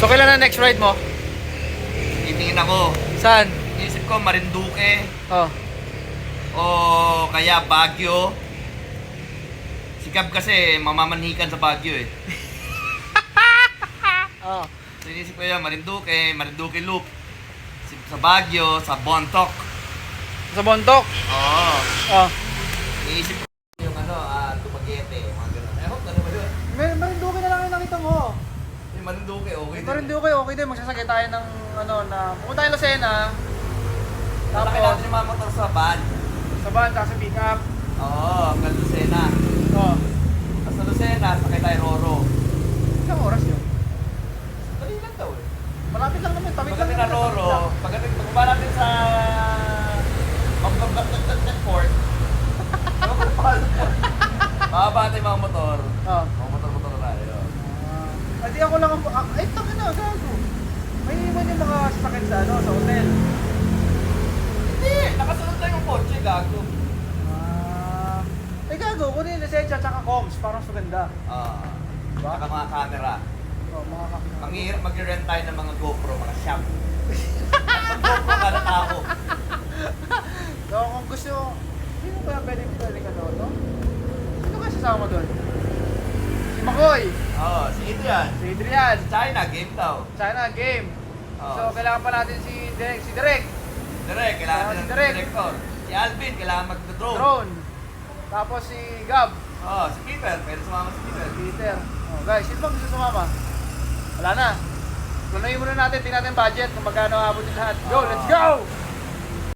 So, kailan na next ride mo? Titingin ako. Saan? Isip ko Marinduque Oh. o kaya Baguio. Si Cab kasi mamamanhikan sa Baguio eh. Oh. So inisip ko yan, Marinduque, Marinduque Loop. Si- Sa Baguio, sa Bontoc. Sa Bontok. Oo. Oh. Iniisip ko yung ano, ah, Dumaguete, mga ganun. I hope ano ba yun? May Marinduque na lang yung nakita mo. Yung Marinduque, okay. Marinduque, okay din. Magsasakay tayo ng ano na... Pumunta tayo Lucena. Tapos, Tapos, natin yung mga motor sa van. sa van, tapos sa pick up. Oo, hanggang Lucena. Oh. Tapos sa Lucena, sakay tayo Roro. Ilang oras yun? Dali lang daw eh. Malapit lang naman. Tawid lang Pagdating na Roro, pagdating, pagbaba natin sa... Magbabagdagdag port. Bababa tayo mga motor. Mga tayo. Ah, di ako lang ang... Ah, ay, tangin na, gago. May iwan yung mga sasakit sa ano, sa hotel. Hindi! Nakasunod tayo yung kotse, gago. Ah. Ay, gago. Kunin yung lisensya tsaka comms. Parang suganda. Ah. Diba? Saka mga camera. Oh, mga kakita. Manghihirap mag-rent tayo ng mga GoPro, mga shop. Ang GoPro kada tao. So, kung gusto, sino kaya pwede pwede ka doon, no? Sino kaya sasama doon? Si Makoy, Oo, si Adrian. si Adrian, China, game daw. China, game. Oo. So, kailangan pa natin si Derek, si Derek, Direk, kailangan din si Direk. director. Si Alvin, kailangan mag-drone. Drone. Tapos si Gab, Oo, si Peter, pwede sumama si Peter. Peter. Oh, guys, sino bang gusto sumama? Wala na. Planuhin muna natin, tingnan natin budget kung magkano abot yung lahat. Go, let's go!